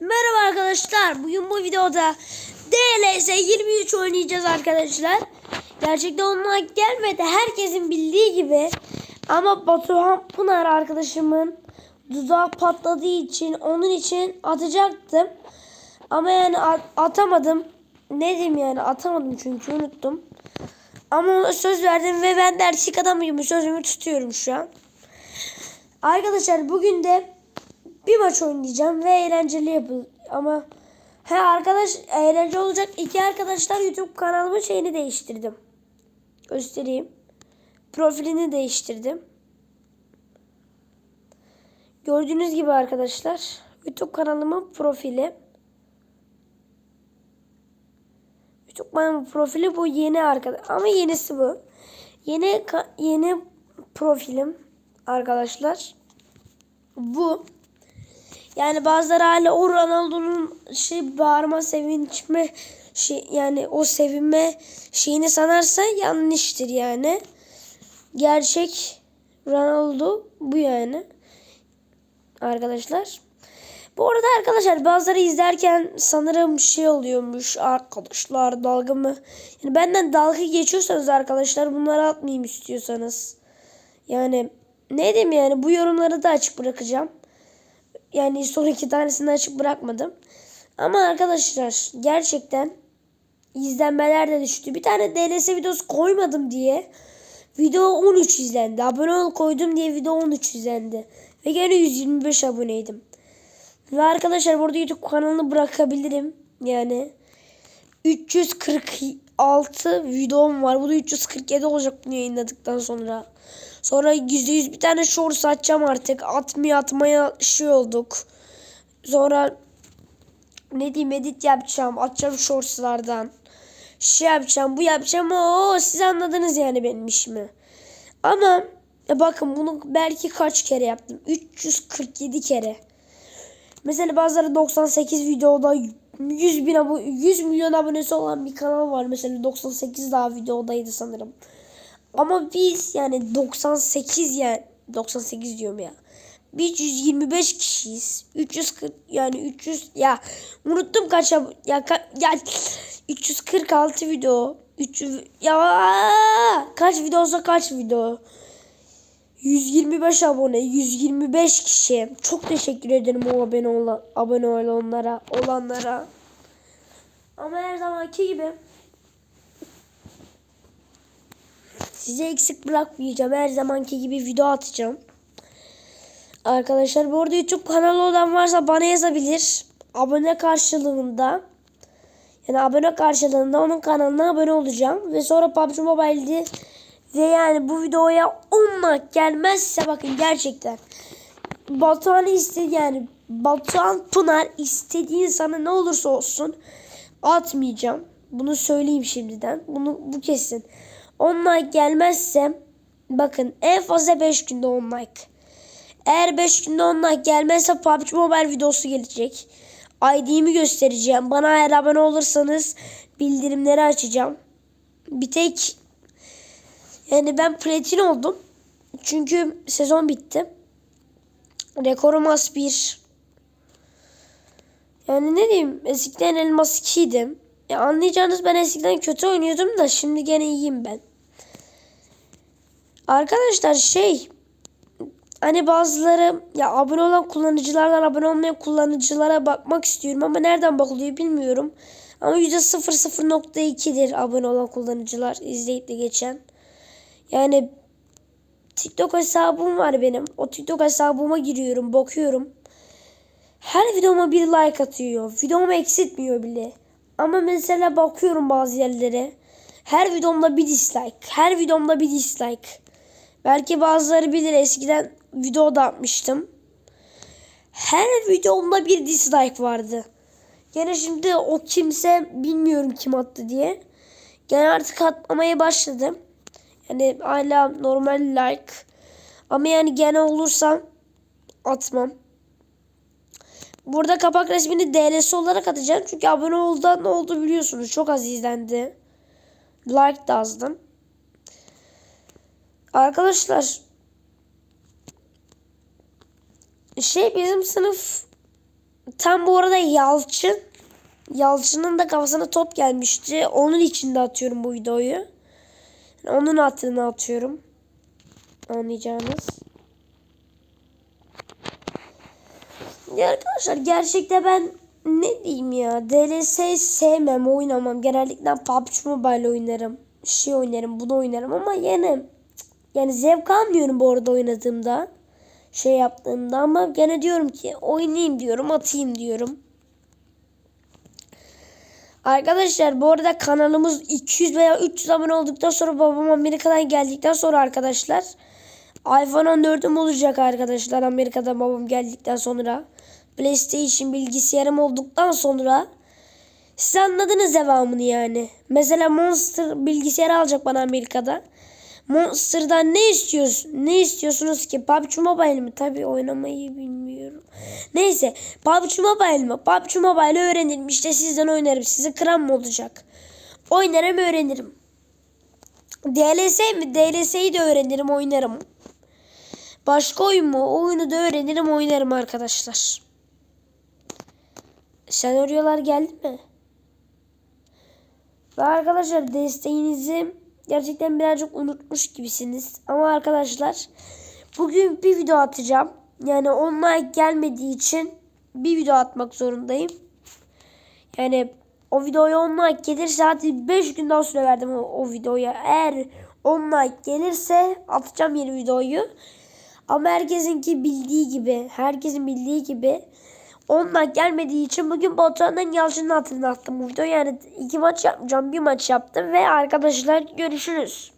Merhaba arkadaşlar. Bugün bu videoda DLS 23 oynayacağız arkadaşlar. Gerçekten onlar gelmedi. Herkesin bildiği gibi. Ama Batuhan Pınar arkadaşımın dudağı patladığı için onun için atacaktım. Ama yani at- atamadım. Ne diyeyim yani atamadım çünkü unuttum. Ama ona söz verdim ve ben de erkek adamıyım. Sözümü tutuyorum şu an. Arkadaşlar bugün de bir maç oynayacağım ve eğlenceli yapıl ama he arkadaş eğlence olacak iki arkadaşlar YouTube kanalımın şeyini değiştirdim. Göstereyim. Profilini değiştirdim. Gördüğünüz gibi arkadaşlar YouTube kanalımın profili. YouTube kanalımın profili bu yeni arkadaş ama yenisi bu. Yeni yeni profilim arkadaşlar. Bu. Yani bazıları hala o Ronaldo'nun şey bağırma sevinçme şey yani o sevinme şeyini sanarsa yanlıştır yani. Gerçek Ronaldo bu yani. Arkadaşlar. Bu arada arkadaşlar bazıları izlerken sanırım şey oluyormuş arkadaşlar dalga mı? Yani benden dalga geçiyorsanız arkadaşlar bunları atmayayım istiyorsanız. Yani ne diyeyim yani bu yorumları da açık bırakacağım. Yani son iki tanesini açık bırakmadım. Ama arkadaşlar gerçekten izlenmeler de düştü. Bir tane DLS videosu koymadım diye video 13 izlendi. Abone ol koydum diye video 13 izlendi. Ve gene 125 aboneydim. Ve arkadaşlar burada YouTube kanalını bırakabilirim. Yani 346 videom var. Bu da 347 olacak bunu yayınladıktan sonra. Sonra %100 bir tane shorts atacağım artık. Atmaya atmaya şey olduk. Sonra ne diyeyim edit yapacağım. Atacağım shortslardan. Şey yapacağım bu yapacağım. Oo, siz anladınız yani benim işimi. Ama e bakın bunu belki kaç kere yaptım. 347 kere. Mesela bazıları 98 videoda 100 bin abone, 100 milyon abonesi olan bir kanal var. Mesela 98 daha videodaydı sanırım. Ama biz yani 98 yani 98 diyorum ya. Biz 125 kişiyiz. 340 yani 300 ya unuttum kaç ya ka- ya 346 video. 300 ya kaç video olsa kaç video. 125 abone, 125 kişi. Çok teşekkür ederim o abone olan abone olanlara, olanlara. Ama her zamanki gibi Size eksik bırakmayacağım. Her zamanki gibi video atacağım. Arkadaşlar bu arada YouTube kanalı olan varsa bana yazabilir. Abone karşılığında. Yani abone karşılığında onun kanalına abone olacağım. Ve sonra PUBG Mobile'de ve yani bu videoya 10 like gelmezse bakın gerçekten Batuhan istedi yani Batuhan Pınar istediğin sana ne olursa olsun atmayacağım. Bunu söyleyeyim şimdiden. Bunu bu kesin. 10 like gelmezse bakın en fazla 5 günde 10 like. Eğer 5 günde 10 like gelmezse PUBG Mobile videosu gelecek. ID'mi göstereceğim. Bana eğer abone olursanız bildirimleri açacağım. Bir tek yani ben platin oldum. Çünkü sezon bitti. Rekorum az bir. Yani ne diyeyim eskiden elmas 2'ydim. Ya anlayacağınız ben eskiden kötü oynuyordum da şimdi gene iyiyim ben. Arkadaşlar şey hani bazıları ya abone olan kullanıcılardan abone olmayan kullanıcılara bakmak istiyorum ama nereden bakılıyor bilmiyorum. Ama %00.2'dir abone olan kullanıcılar izleyip de geçen. Yani TikTok hesabım var benim. O TikTok hesabıma giriyorum, bakıyorum. Her videoma bir like atıyor. Videomu eksiltmiyor bile. Ama mesela bakıyorum bazı yerlere. Her videomda bir dislike. Her videomda bir dislike. Belki bazıları bilir eskiden video da atmıştım. Her videomda bir dislike vardı. Gene şimdi o kimse bilmiyorum kim attı diye. Gene artık atmamaya başladım. Yani hala normal like. Ama yani gene olursa atmam. Burada kapak resmini DLS olarak atacağım. Çünkü abone oldu ne oldu biliyorsunuz. Çok az izlendi. Like da azdım. Arkadaşlar şey bizim sınıf tam bu arada Yalçın Yalçın'ın da kafasına top gelmişti. Onun için de atıyorum bu videoyu. Onun hatırına atıyorum. Anlayacağınız. Ya arkadaşlar gerçekte ben ne diyeyim ya DLS sevmem oynamam. Genellikle PUBG Mobile oynarım. Şey oynarım bunu oynarım ama yine yani zevk almıyorum bu arada oynadığımda. Şey yaptığımda ama gene diyorum ki oynayayım diyorum atayım diyorum. Arkadaşlar bu arada kanalımız 200 veya 300 abone olduktan sonra babam Amerika'dan geldikten sonra arkadaşlar iPhone 14'üm olacak arkadaşlar Amerika'da babam geldikten sonra. PlayStation bilgisayarım olduktan sonra siz anladınız devamını yani. Mesela Monster bilgisayarı alacak bana Amerika'da. Monster'dan ne istiyorsun? Ne istiyorsunuz ki? PUBG Mobile mi? Tabii oynamayı bilmiyorum. Neyse. PUBG Mobile mi? PUBG Mobile öğrenirim. İşte sizden oynarım. Sizi kıran mı olacak? Oynarım öğrenirim. DLS mi? DLS'yi de öğrenirim oynarım. Başka oyun mu? Oyunu da öğrenirim oynarım arkadaşlar. Senaryolar geldi mi? Ve arkadaşlar desteğinizi gerçekten birazcık unutmuş gibisiniz. Ama arkadaşlar bugün bir video atacağım. Yani online gelmediği için bir video atmak zorundayım. Yani o videoya online gelirse hadi 5 gün daha süre verdim o, o videoya. Eğer online gelirse atacağım yeni videoyu. Ama herkesinki bildiği gibi, herkesin bildiği gibi online gelmediği için bugün Batuhan'dan Yalçın'ın hatırına attım bu videoyu. Yani iki maç yapmayacağım, bir maç yaptım ve arkadaşlar görüşürüz.